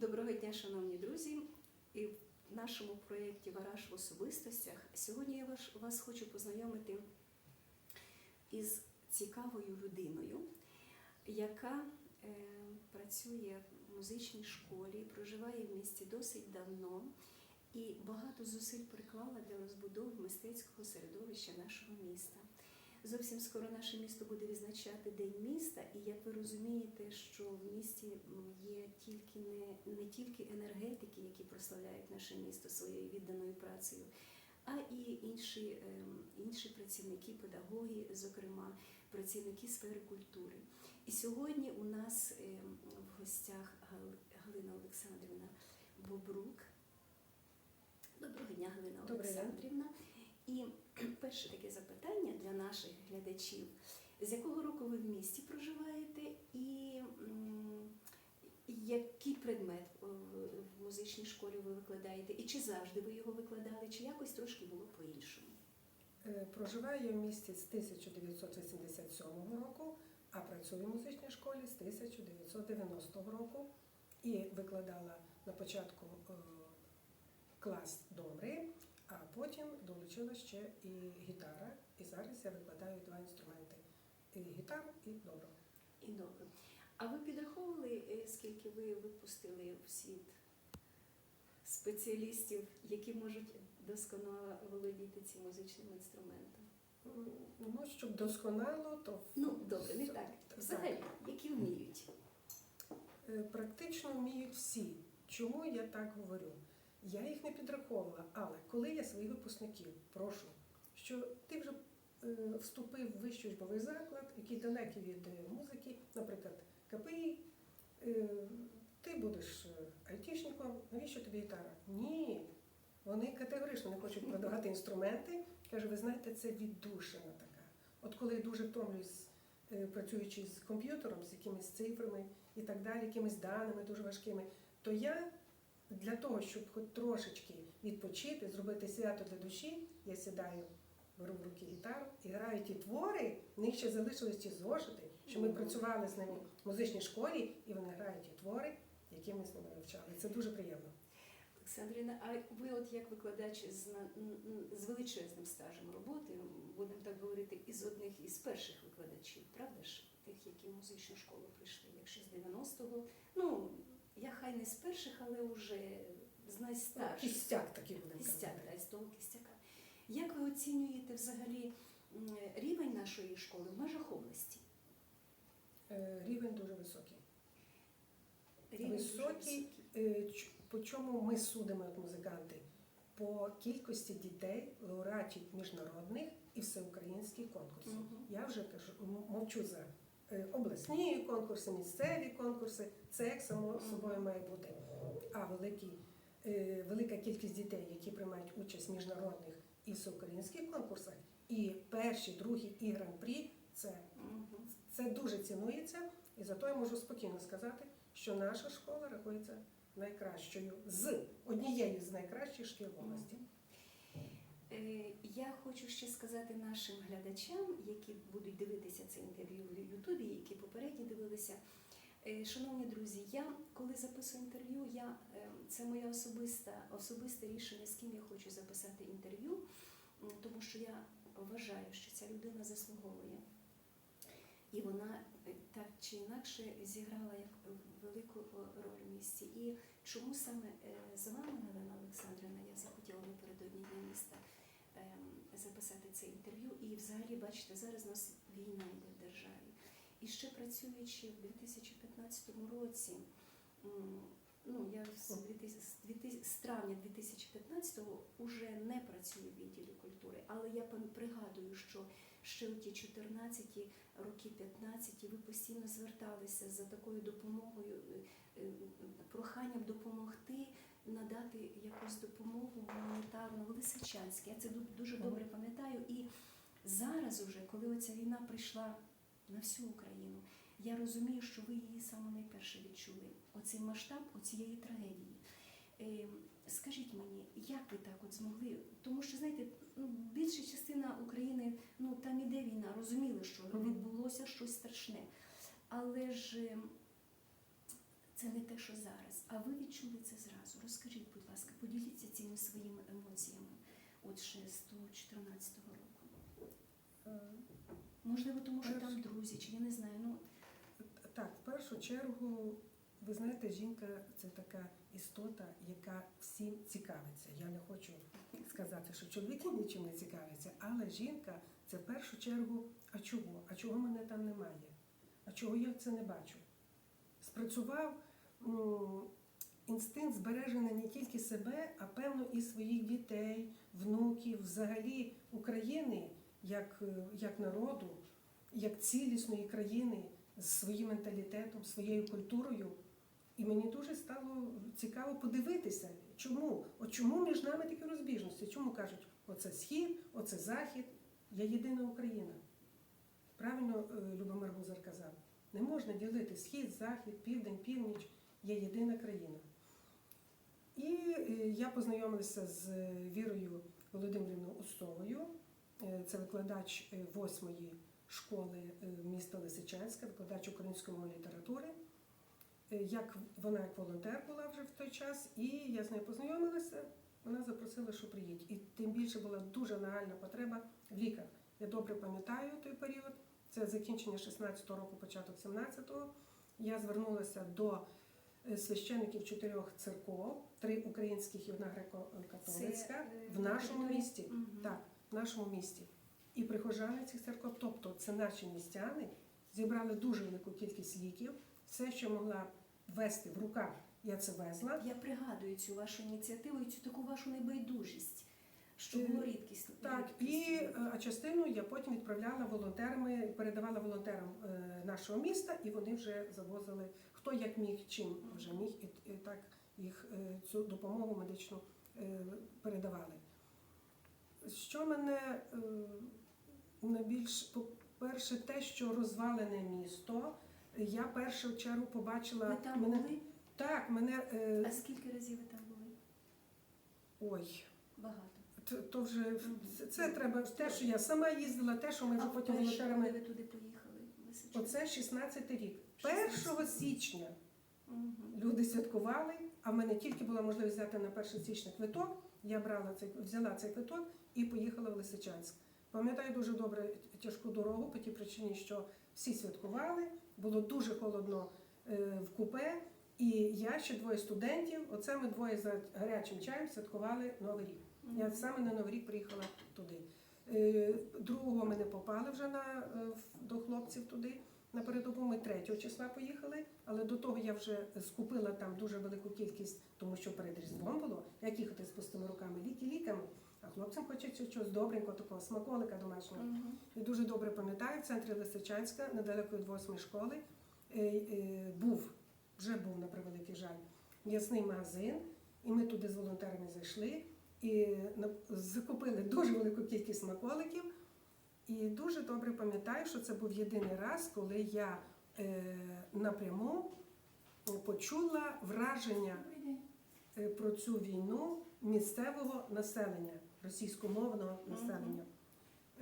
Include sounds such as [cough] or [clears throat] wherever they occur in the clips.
Доброго дня, шановні друзі. І в нашому проєкті Вараж в особистостях сьогодні я вас, вас хочу познайомити із цікавою людиною, яка е, працює в музичній школі, проживає в місті досить давно і багато зусиль приклала для розбудови мистецького середовища нашого міста. Зовсім скоро наше місто буде відзначати День міста, і як ви розумієте, що в місті є тільки не, не тільки енергетики, які прославляють наше місто своєю відданою працею, а і інші, ем, інші працівники, педагоги, зокрема, працівники сфери культури. І сьогодні у нас ем, в гостях Галина Олександрівна Бобрук. Доброго дня, Галина день. Олександрівна. І [clears throat] перше таке запитання для наших глядачів: з якого року ви в місті проживаєте, і який предмет е, в музичній школі ви викладаєте, і чи завжди ви його викладали, чи якось трошки було по-іншому? Е, Проживаю я в місті з 1987 року, а працюю в музичній школі з 1990 року. І викладала на початку е, клас добрий, а потім долучила ще і гітара. І зараз я викладаю два інструменти і гітару і добру. І добре. А ви підраховували, е, скільки ви випустили в світ спеціалістів, які можуть досконало володіти цим музичним інструментом? Ну, щоб досконало, то Ну, добре, не так. Взагалі, які вміють. Е, Практично вміють всі. Чому я так говорю? Я їх не підраховувала, але коли я своїх випускників прошу, що ти вже е, вступив в вищий учбовий заклад, який далекий від е, музики, наприклад, КПІ, е, ти будеш айтішником, навіщо тобі гітара? Ні. Вони категорично не хочуть продавати інструменти. Каже, ви знаєте, це віддушина така. От коли я дуже втомлююсь, працюючи з комп'ютером, з якимись цифрами і так далі, якимись даними дуже важкими, то я для того, щоб хоч трошечки відпочити, зробити свято для душі, я сідаю, беру в руки гітару і граю ті твори, в них ще залишились ті зошити, що ми працювали з ними в музичній школі, і вони грають ті твори, які ми з ними вивчали. Це дуже приємно. Олександрівна, а ви, от як викладач з, з величезним стажем роботи, будемо так говорити, із одних із перших викладачів, правда ж, тих, які в музичну школу прийшли, якщо з 90-го, ну, я хай не з перших, але вже з найстарших. Кістяк такий будемо Кістяк, да, з того кістяка. Як ви оцінюєте взагалі рівень нашої школи в межах області? Е, Рівень дуже високий. Рівень дуже Високий, е, по чому ми судимо як музиканти? По кількості дітей, лауреатів міжнародних і всеукраїнських конкурсів. Мгм. Я вже кажу, мовчу за обласні конкурси, місцеві конкурси. Це як само собою має бути. А великі, е, велика кількість дітей, які приймають участь в міжнародних і всеукраїнських конкурсах, і перші, другі, і гран-прі це це дуже цінується, і зато я можу спокійно сказати, що наша школа рахується найкращою з однією з найкращих шкіл області. Е, Я хочу ще сказати нашим глядачам, які будуть дивитися це інтерв'ю в Ютубі, які попередні дивилися. Е, Шановні друзі, я коли записую інтерв'ю, я, е, це моє особисте, особисте рішення, з ким я хочу записати інтерв'ю, тому що я вважаю, що ця людина заслуговує. І вона так чи інакше зіграла велику роль в місті. І чому саме з вами, Галина Олександрівна, я захотіла напередодні Дня міста записати це інтерв'ю. І взагалі, бачите, зараз у нас війна йде в державі. І ще працюючи в 2015 році, ну я з 2000 з травня 2015-го вже не працюю в відділі культури, але я пригадую, що ще у ті 14 роки 15 ви постійно зверталися за такою допомогою, е, е, проханням допомогти надати якусь допомогу гуманітарну в Лисичанськ. Я це дуже добре пам'ятаю. І зараз, уже, коли оця війна прийшла на всю Україну, я розумію, що ви її саме найперше відчули. Оцей масштаб оцієї трагедії. Е, Скажіть мені, як ви так от змогли? Тому що знаєте, ну більша частина України, ну там іде війна, розуміли, що відбулося щось страшне. Але ж е, Це не те, що зараз. А ви відчули це зразу. Розкажіть, будь ласка, поділіться цими своїми емоціями. От ще з того 14-го року. Можливо, тому що там друзі, чи я не знаю. Ну Так, в першу чергу, ви знаєте, жінка це така істота, яка всім цікавиться. Я не хочу сказати, що чоловіки нічим не цікавляться, але жінка це в першу чергу, а чого? А чого мене там немає? А чого я це не бачу? Спрацював інстинкт збереження не тільки себе, а певно і своїх дітей, внуків, взагалі України як, е, як народу, як цілісної країни з своїм менталітетом, своєю культурою. І мені дуже стало цікаво подивитися, чому? От чому між нами такі розбіжності? Чому кажуть, оце схід, оце захід, я єдина Україна. Правильно е, Любомир Гузар казав, не можна ділити схід, захід, південь, північ, є єдина країна. І е, я познайомилася з Вірою Володимирівною Устовою. Е, Це викладач е, восьмої школи е, міста Лисичанська, викладач української мови літератури. Е, Як вона як волонтер була вже в той час, і я з нею познайомилася. Вона запросила, що приїдь. І тим більше була дуже нагальна потреба в ліках. Я добре пам'ятаю той період. Це закінчення 16-го року, початок 17-го. Я звернулася до е, священиків чотирьох церков, три українських і одна греко-католицька е, в нашому місті. Мгм. Так, в нашому місті. І прихожани цих церков, тобто це наші містяни, зібрали дуже велику кількість ліків. Все, що могла вести в руках, я це везла. Я пригадую цю вашу ініціативу і цю таку вашу небайдужість, що Е, було рідкісно. Так, і е, а частину я потім відправляла волонтерами, передавала волонтерам е, нашого міста, і вони вже завозили хто як міг, чим вже міг, і, так їх е, цю допомогу медичну е, передавали. Що мене е, найбільш по-перше, те, що розвалене місто, я першу чергу побачила ви там мене. були? Так, мене А скільки разів ви там були? ой. Багато. То, то вже це, це треба те, що я сама їздила, те, що ми вже потім волонтерами. ви туди поїхали? Оце 16 рік. 1 січня люди святкували, а в мене тільки була можливість взяти на 1 січня квиток. Я брала цей взяла цей квиток і поїхала в Лисичанськ. Пам'ятаю дуже добре тяжку дорогу по тій причині, що всі святкували, було дуже холодно е, в купе. І я ще двоє студентів. Оце ми двоє за гарячим чаєм святкували Новий рік. Я саме на Новий рік приїхала туди. Е, Другого ми не попали вже на, е, до хлопців туди. На передову ми 3 числа поїхали, але до того я вже скупила там дуже велику кількість, тому що перед Різдвом було, як їхати з пустими руками, ліки ліками. А хлопцям хочеться чогось добренького, такого смаколика домашнього. Мгм. І дуже добре пам'ятаю, в центрі Лисичанська, недалеко від восьмої школи, е, був, вже був на превеликий жаль, м'ясний магазин. І ми туди з волонтерами зайшли і закупили дуже велику кількість смаколиків. І дуже добре пам'ятаю, що це був єдиний раз, коли я е, напряму почула враження е, про цю війну місцевого населення, російськомовного населення.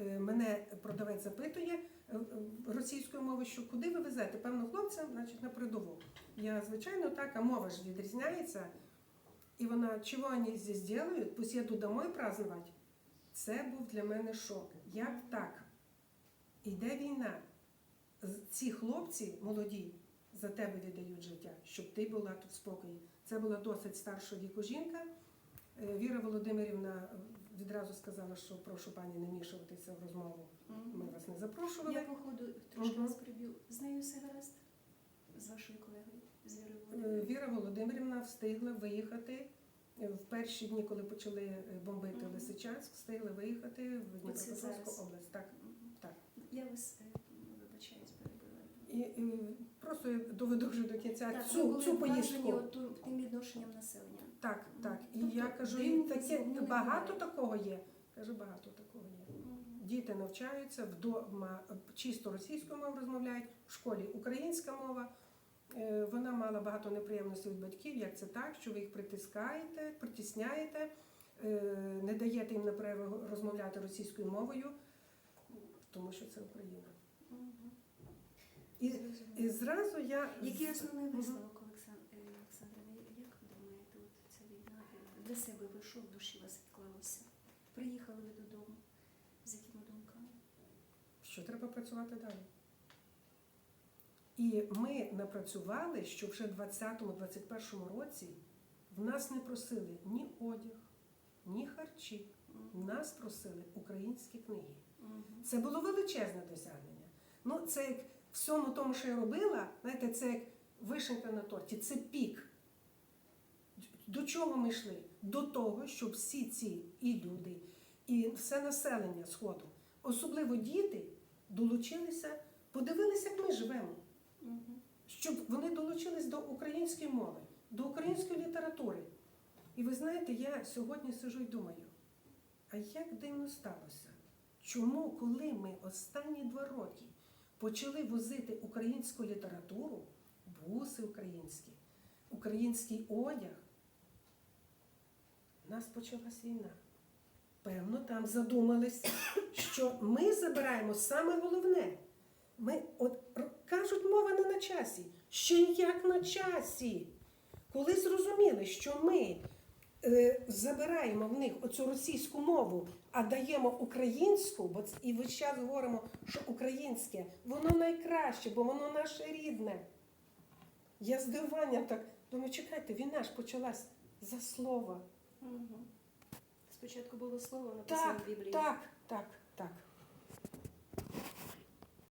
Е, Мене продавець запитує е, е, російською мовою, що куди ви везете? Певно, хлопцям, значить, на передову. Я, звичайно, так, а мова ж відрізняється. І вона, чого вони здесь делают? Пусть їду домой праздновать. Це був для мене шок. Як так? Іде війна. Ці хлопці молоді за тебе віддають життя, щоб ти була тут в спокої. Це була досить старшого віку жінка. Е, Віра Володимирівна е, відразу сказала, що прошу пані не мішуватися в розмову. Ми вас не запрошували. Я походу трошки Мгм. вас приб'ю. З нею все гаразд? З вашою колегою, Е? Віра Володимирівна встигла виїхати е, в перші дні, коли почали е, бомбити Мгм. Лисичанськ, встигла виїхати в Дніпропетровську область. Так. Так. Я вас вибачаюсь, перебиваю. І, і просто я доведу вже до кінця Так, ви цю, були цю поїздку. от тим відношенням населення. Так, так. І Тобто я кажу, і таке багато такого є. Каже, багато такого є. Діти навчаються вдома чисто російською мовою розмовляють, в школі українська мова. Е, Вона мала багато неприємностей від батьків, як це так, що ви їх притискаєте, притісняєте, е, не даєте їм направо розмовляти російською мовою, тому що це Україна. І, і зразу я Який основний висновок, Олександр? Як ви думаєте, от ця війна для себе ви що в душі вас відклалося? Приїхали ви додому? З якими думками? Що треба працювати далі? І ми напрацювали, що вже в 2020-2021 році в нас не просили ні одяг, ні харчі. Мгм. Нас просили українські книги. Це було величезне досягнення. Ну, це як всьому тому, що я робила, знаєте, це як вишенька на торті, це пік. До чого ми йшли? До того, щоб всі ці і люди, і все населення Сходу, особливо діти, долучилися, подивилися, як ми живемо. Щоб вони долучились до української мови, до української літератури. І ви знаєте, я сьогодні сижу і думаю, а як дивно сталося? Чому, коли ми останні два роки почали возити українську літературу, буси українські, український одяг, у нас почалась війна. Певно, там задумались, що ми забираємо саме головне. Ми, от кажуть, мова не на часі. Ще як на часі. Коли зрозуміли, що ми е, забираємо в них оцю російську мову, а даємо українську, бо і весь час говоримо, що українське, воно найкраще, бо воно наше рідне. Я здивуванням так думаю, чекайте, війна ж почалась за слово. Мгм. Спочатку було слово написане Так, в Біблії. так, так, так.